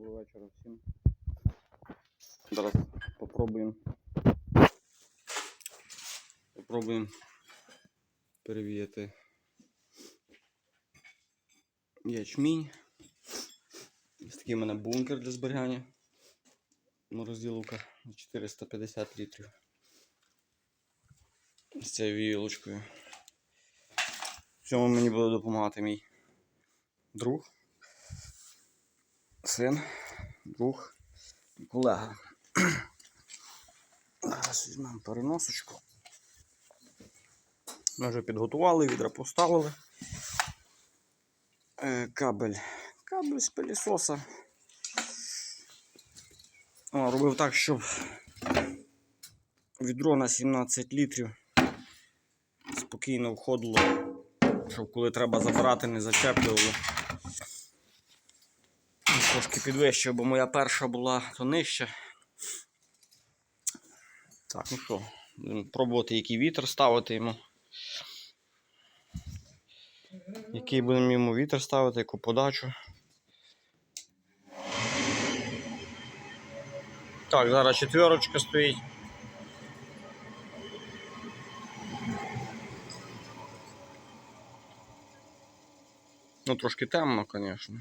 Доброго вечора всім. Зараз попробуємо. Попробуємо перевіяти ячмінь. Ось такий у мене бункер для зберігання. Морозиловка на 450 літрів. З цією віялочкою. В цьому мені буде допомагати мій друг, син, друг колега. Зараз візьмемо переносочку. Ми вже підготували, відра поставили. Е, кабель. Кабель з пилісоса. О, робив так, щоб відро на 17 літрів спокійно входило, щоб коли треба забирати, не зачеплювало. Трошки підвищив, бо моя перша була то нижча. Так, ну що, будемо пробувати, який вітер ставити йому. Який будемо йому вітер ставити, яку подачу. Так, зараз четверочка стоїть. Ну, трошки темно, звісно.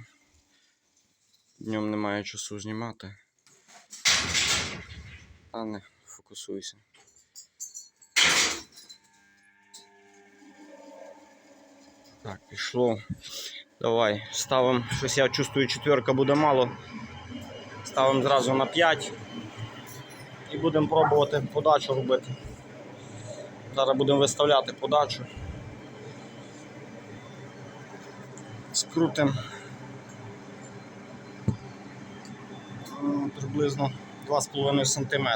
Днем немає часу знімати. А не фокусуйся. Так, пішло. Давай, ставимо. Щось я чувствую, четверка буде мало. Ставимо зразу на 5 і будемо пробувати подачу робити. Зараз будемо виставляти подачу. Скрутимо приблизно 2,5 см.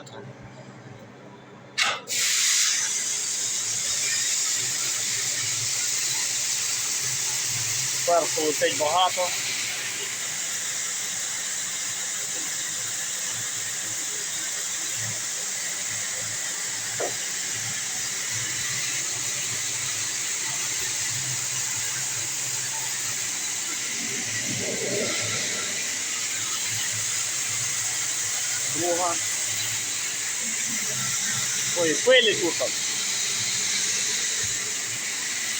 Зверху летить багато. Друга. Ой, пилі тут.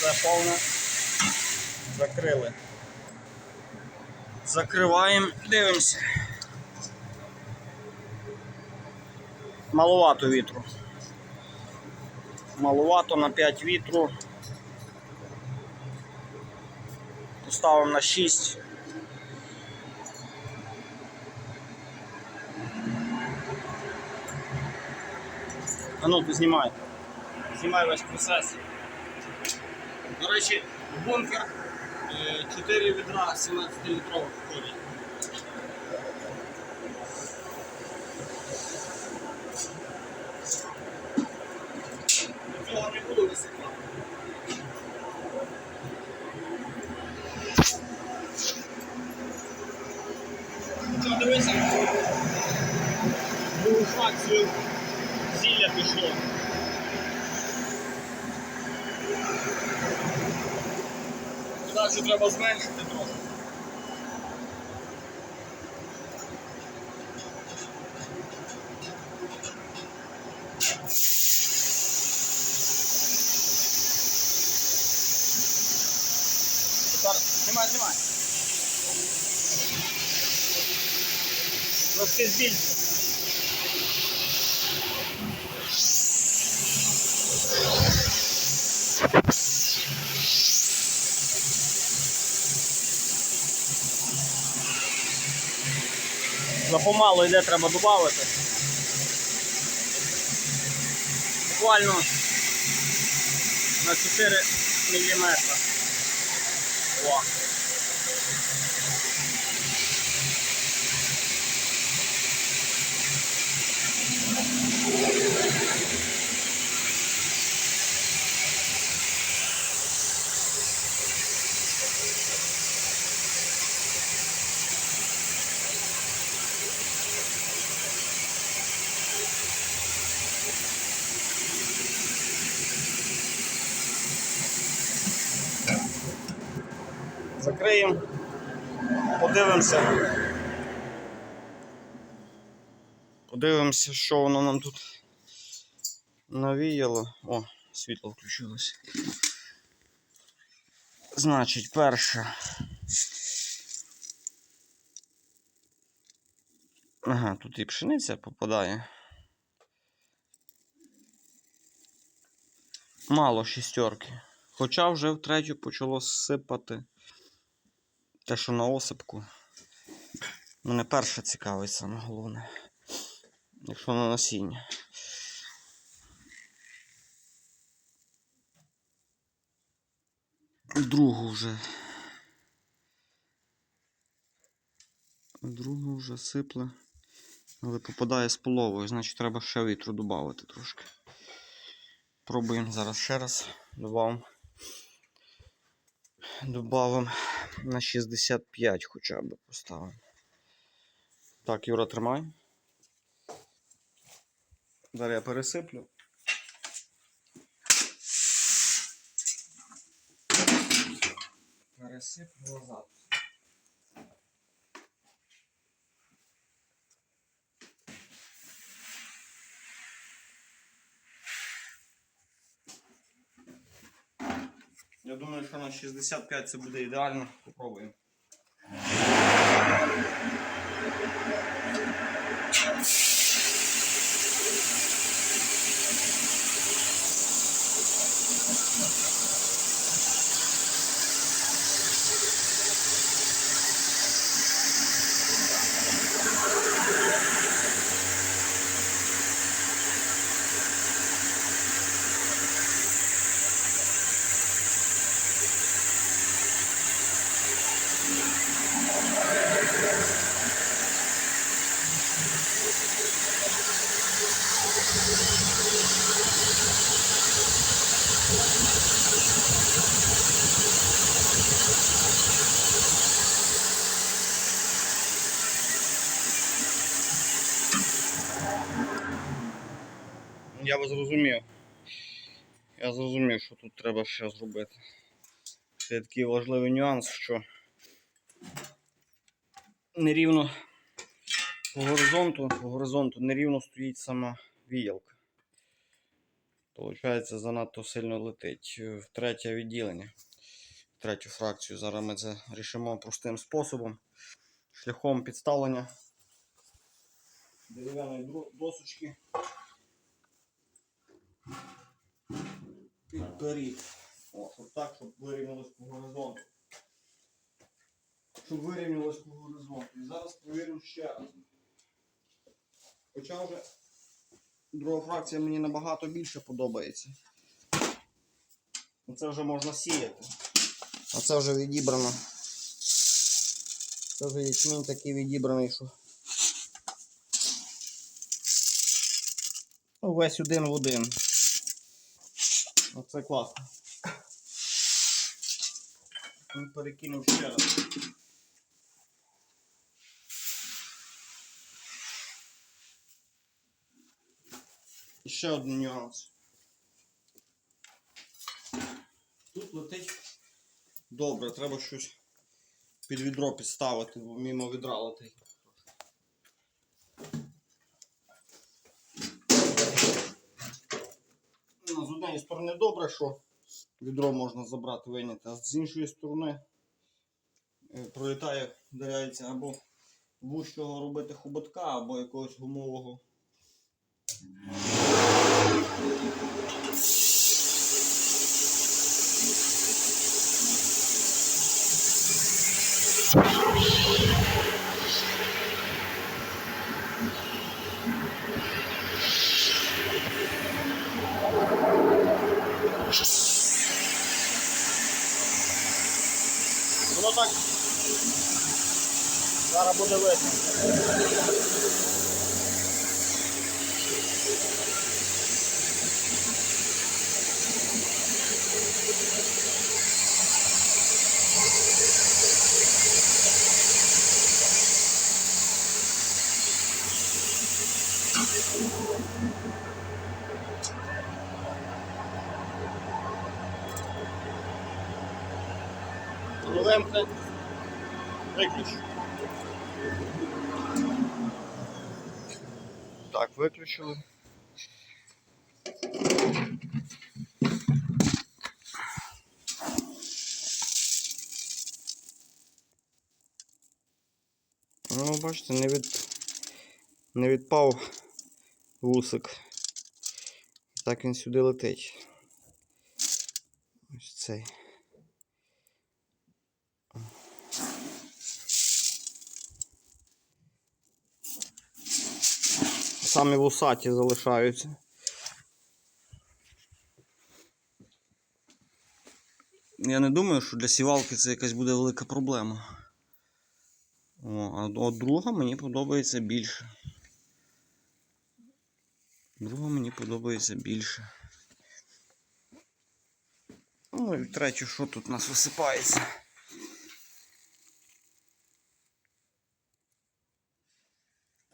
Це повне. Закрили. Закриваємо, дивимося. Маловато вітру. Маловато на 5 вітру. Поставимо на 6. А ну, ти знімай. Знімай весь процес. До речі, бункер 4 відра 17 літрових входять. Цього не було висипати. Що, дивися? Другу фракцію зілля пішло. Подачу треба зменшити трохи. Знімай, знімай. Трошки збільшити. Запомало йде, треба додати. Буквально на 4 мм. О. Закриємо, подивимося. Подивимося, що воно нам тут навіяло. О, світло включилось. Значить, перше. Ага, тут і пшениця попадає. Мало шістерки. Хоча вже втретє почало сипати те, що на осипку. Мене перше цікавить саме головне. Якщо на насіння. Другу вже. Другу вже сипле. Але попадає з половою, значить треба ще вітру додати трошки. Пробуємо зараз ще раз. Добавимо. Добавимо на 65 хоча б поставимо. Так, Юра, тримай. Далі я пересиплю. Пересиплю назад. Я думаю, що на 65 це буде ідеально. Попробуємо. Я вас зрозумів. Я зрозумів, що тут треба ще зробити. Є такий важливий нюанс, що нерівно по горизонту, по горизонту нерівно стоїть сама віялка. Получається, занадто сильно летить в третє відділення, в третю фракцію. Зараз ми це рішимо простим способом, шляхом підставлення дерев'яної дру- досочки підперед. О, щоб так, щоб вирівнялось по горизонту. Щоб вирівнялось по горизонту. І зараз провірю ще раз. Хоча вже друга фракція мені набагато більше подобається. Це вже можна сіяти. А це вже відібрано. Це вже ячмінь такий відібраний, що. Весь один в один. Оце класно. Ну, Перекинув ще раз. І ще один нюанс. Тут летить добре, треба щось під відро підставити, бо мимо відра летить. Ну, з однієї сторони добре, що відро можна забрати, вийняти, а з іншої сторони е, пролітає, вдаряється або вущого робити хоботка, або якогось гумового. Воно так зараз буде видно. Так. Ну, бачите, не від не відпав вусик. Так він сюди летить. Ось цей. Самі вусаті залишаються. Я не думаю, що для сівалки це якась буде велика проблема. О, а от друга мені подобається більше. Друга мені подобається більше. Ну і третю, що тут у нас висипається?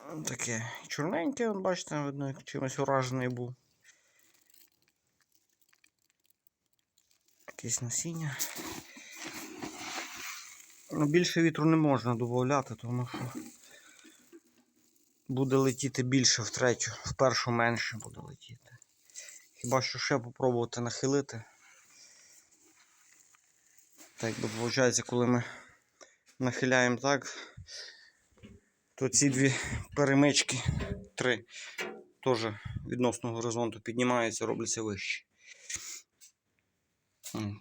Таке чорненьке, от бачите, видно, як чимось уражений був. Якесь насіння. Ну, більше вітру не можна додати, тому що буде летіти більше в третю, в першу менше буде летіти. Хіба що ще попробувати нахилити. Так якби виходить, коли ми нахиляємо так, то ці дві перемички, три, теж відносно горизонту піднімаються, робляться вищі.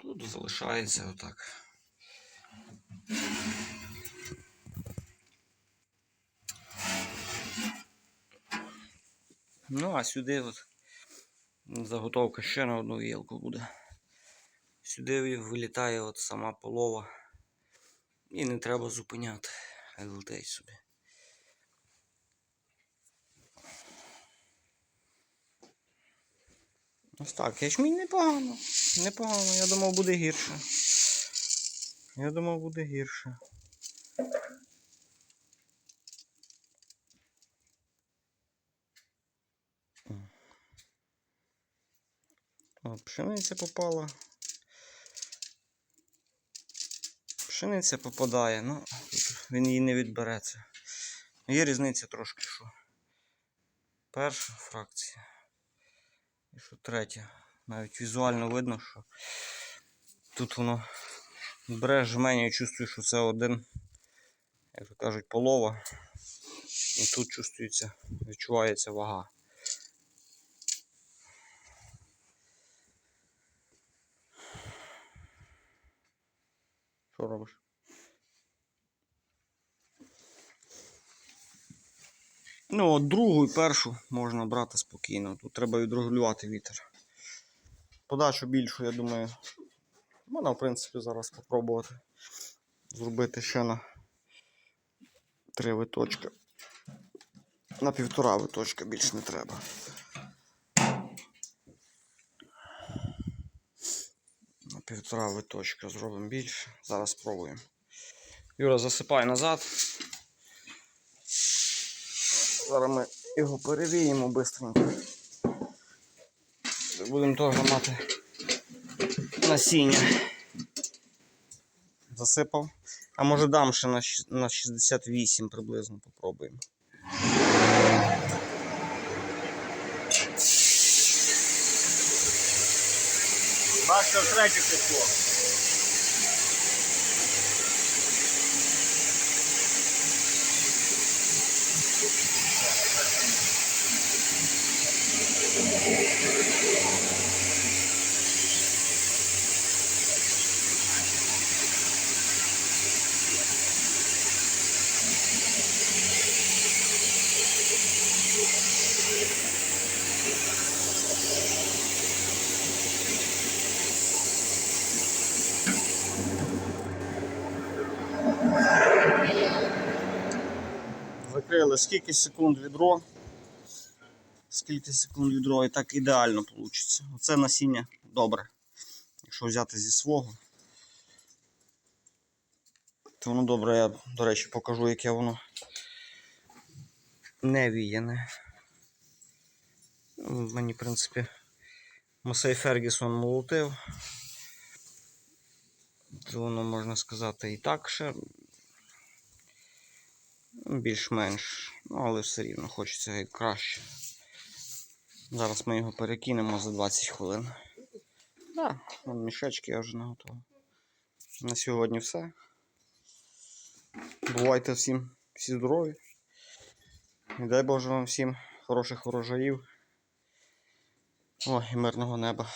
Тут залишається отак. Ну, а сюди от заготовка ще на одну гілку буде. Сюди вилітає от сама полова. І не треба зупиняти. Хай летить собі. Ось так, ячмінь непогано. Непогано, я думав буде гірше. Я думав буде гірше. О, пшениця попала. Пшениця попадає, ну він її не відбереться. Є різниця трошки, що перша фракція і що третя. Навіть візуально видно, що тут воно бере жменя і чувствую, що це один, як то кажуть, полова. І тут чувствується, відчувається вага. Що робиш? Ну, от другу і першу можна брати спокійно. Тут треба відрегулювати вітер. Подачу більшу, я думаю, можна, в принципі, зараз спробувати зробити ще на три виточки. На півтора виточка більше не треба. На півтора виточка зробимо більше. Зараз спробуємо. Юра, засипай назад. Зараз ми його перевіємо швидко. Будемо теж мати насіння. Засипав. А може дам ще на 68 приблизно попробуємо. Бачите, третє пішло. Закрили скільки секунд відро. Скільки секунд відро і так ідеально вийде. Оце насіння добре. Якщо взяти зі свого, то воно добре, я, до речі, покажу, яке воно не віяне. Мені, в принципі, Масей Фергісон молотив. То воно можна сказати і так ще. Більш-менш. Ну, але все рівно хочеться краще. Зараз ми його перекинемо за 20 хвилин. Так, да, мішечки я вже наготовив. На сьогодні все. Бувайте всім всі здорові. І дай Боже вам всім хороших урожаїв. Ой, і мирного неба.